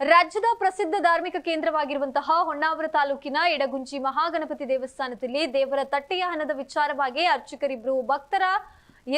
ರಾಜ್ಯದ ಪ್ರಸಿದ್ಧ ಧಾರ್ಮಿಕ ಕೇಂದ್ರವಾಗಿರುವಂತಹ ಹೊನ್ನಾವರ ತಾಲೂಕಿನ ಎಡಗುಂಜಿ ಮಹಾಗಣಪತಿ ದೇವಸ್ಥಾನದಲ್ಲಿ ದೇವರ ತಟ್ಟೆಯ ಹಣದ ವಿಚಾರವಾಗಿ ಅರ್ಚಕರಿಬ್ರು ಭಕ್ತರ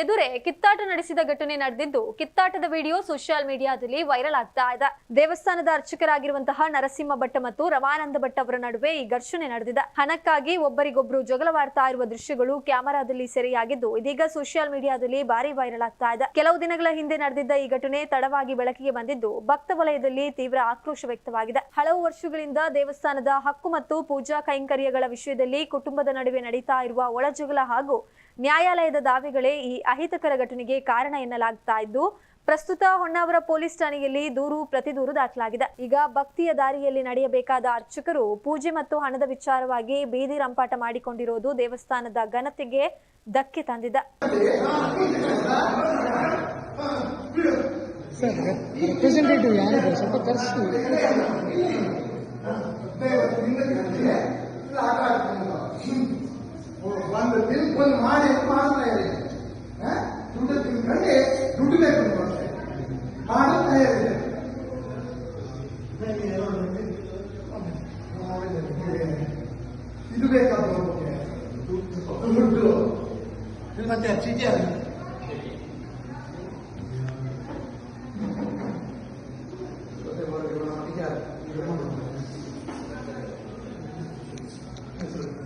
ಎದುರೇ ಕಿತ್ತಾಟ ನಡೆಸಿದ ಘಟನೆ ನಡೆದಿದ್ದು, ಕಿತ್ತಾಟದ ವಿಡಿಯೋ ಸೋಷಿಯಲ್ ಮೀಡಿಯಾದಲ್ಲಿ ವೈರಲ್ ಆಗ್ತಾ ಇದೆ. ದೇವಸ್ಥಾನದ ಅರ್ಚಕರಾಗಿರುವಂತಹ ನರಸಿಂಹ ಭಟ್ಟ ಮತ್ತು ರಮಾನಂದ ಭಟ್ ಅವರ ನಡುವೆ ಈ ಘರ್ಷಣೆ ನಡೆದಿದೆ. ಹಣಕ್ಕಾಗಿ ಒಬ್ಬರಿಗೊಬ್ಬರು ಜಗಳವಾಡ್ತಾ ಇರುವ ದೃಶ್ಯಗಳು ಕ್ಯಾಮೆರಾದಲ್ಲಿ ಸೆರೆಯಾಗಿದ್ದು, ಇದೀಗ ಸೋಷಿಯಲ್ ಮೀಡಿಯಾದಲ್ಲಿ ಭಾರಿ ವೈರಲ್ ಆಗ್ತಾ ಇದೆ. ಕೆಲವು ದಿನಗಳ ಹಿಂದೆ ನಡೆದಿದ್ದ ಈ ಘಟನೆ ತಡವಾಗಿ ಬೆಳಕಿಗೆ ಬಂದಿದ್ದು, ಭಕ್ತ ವಲಯದಲ್ಲಿ ತೀವ್ರ ಆಕ್ರೋಶ ವ್ಯಕ್ತವಾಗಿದೆ. ಹಲವು ವರ್ಷಗಳಿಂದ ದೇವಸ್ಥಾನದ ಹಕ್ಕು ಮತ್ತು ಪೂಜಾ ಕೈಂಕರ್ಯಗಳ ವಿಷಯದಲ್ಲಿ ಕುಟುಂಬದ ನಡುವೆ ನಡೀತಾ ಇರುವ ಒಳಜಗಳ ಹಾಗೂ ನ್ಯಾಯಾಲಯದ ದಾವೆಗಳೇ ಈ ಅಹಿತಕರ ಘಟನೆಗೆ ಕಾರಣ ಎನ್ನಲಾಗ್ತಾ ಇದ್ದು ಪ್ರಸ್ತುತ ಹೊನ್ನಾವರ ಪೊಲೀಸ್ ಠಾಣೆಯಲ್ಲಿ ದೂರು ಪ್ರತಿದೂರು ದಾಖಲಾಗಿದೆ. ಈಗ ಭಕ್ತಿಯ ದಾರಿಯಲ್ಲಿ ನಡೆಯಬೇಕಾದ ಅರ್ಚಕರು ಪೂಜೆ ಮತ್ತು ಹಣದ ವಿಚಾರವಾಗಿ ಬೀದಿ ರಂಪಾಟ ಮಾಡಿಕೊಂಡಿರುವುದು ದೇವಸ್ಥಾನದ ಘನತೆಗೆ ಧಕ್ಕೆ ತಂದಿದೆ. Sir Tú ves campeón porque tú, tú, tú, tú, tú, tú, tú, tú, tú, tú,